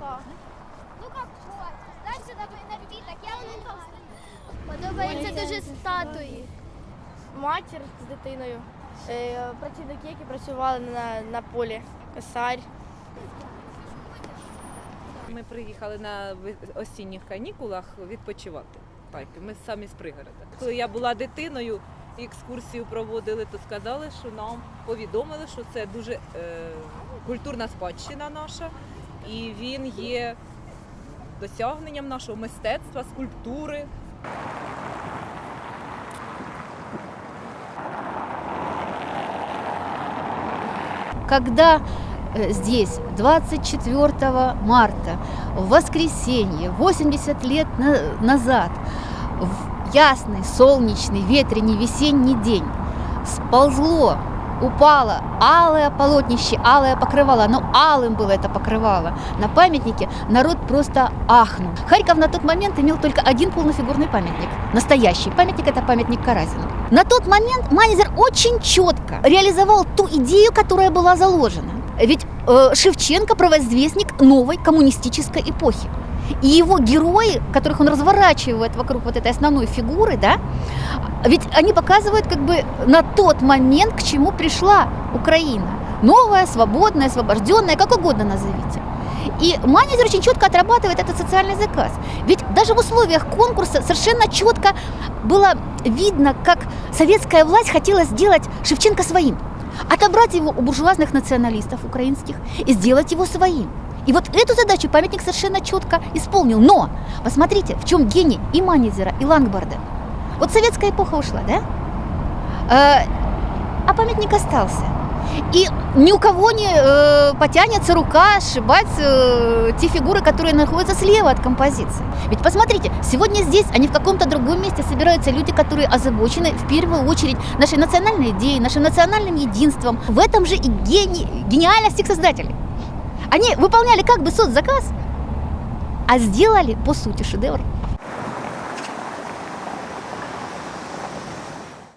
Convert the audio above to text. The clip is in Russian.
Ну как что? Дальше на напиток, я не Подобається дуже статуї. матір з дитиною, е, працівники, які працювали на, на полі, косарь. Ми приїхали на осінніх канікулах відпочивати. Так, ми самі з пригорода. Коли я була дитиною, екскурсію проводили, то сказали, що нам повідомили, що це дуже е, культурна спадщина наша, і він є досягненням нашого мистецтва, скульптури. когда э, здесь 24 марта, в воскресенье, 80 лет на- назад, в ясный, солнечный, ветреный весенний день, сползло, упало алое полотнище, алое покрывало, оно алым было это покрывало. На памятнике народ просто ахнул. Харьков на тот момент имел только один полнофигурный памятник, настоящий. Памятник это памятник Каразину. На тот момент Манезер очень четко реализовал ту идею, которая была заложена. Ведь Шевченко провозвестник новой коммунистической эпохи. И его герои, которых он разворачивает вокруг вот этой основной фигуры, да, ведь они показывают как бы на тот момент, к чему пришла Украина. Новая, свободная, освобожденная, как угодно назовите. И Манезер очень четко отрабатывает этот социальный заказ. Ведь даже в условиях конкурса совершенно четко было видно, как советская власть хотела сделать Шевченко своим. Отобрать его у буржуазных националистов украинских и сделать его своим. И вот эту задачу памятник совершенно четко исполнил. Но посмотрите, в чем гений и Манезера, и Лангбарда. Вот советская эпоха ушла, да? Э, а памятник остался. И ни у кого не э, потянется рука сшибать э, те фигуры, которые находятся слева от композиции. Ведь посмотрите, сегодня здесь, а не в каком-то другом месте собираются люди, которые озабочены в первую очередь нашей национальной идеей, нашим национальным единством. В этом же и гений, гениальность их создателей. Они выполняли как бы соцзаказ, а сделали, по сути, шедевр.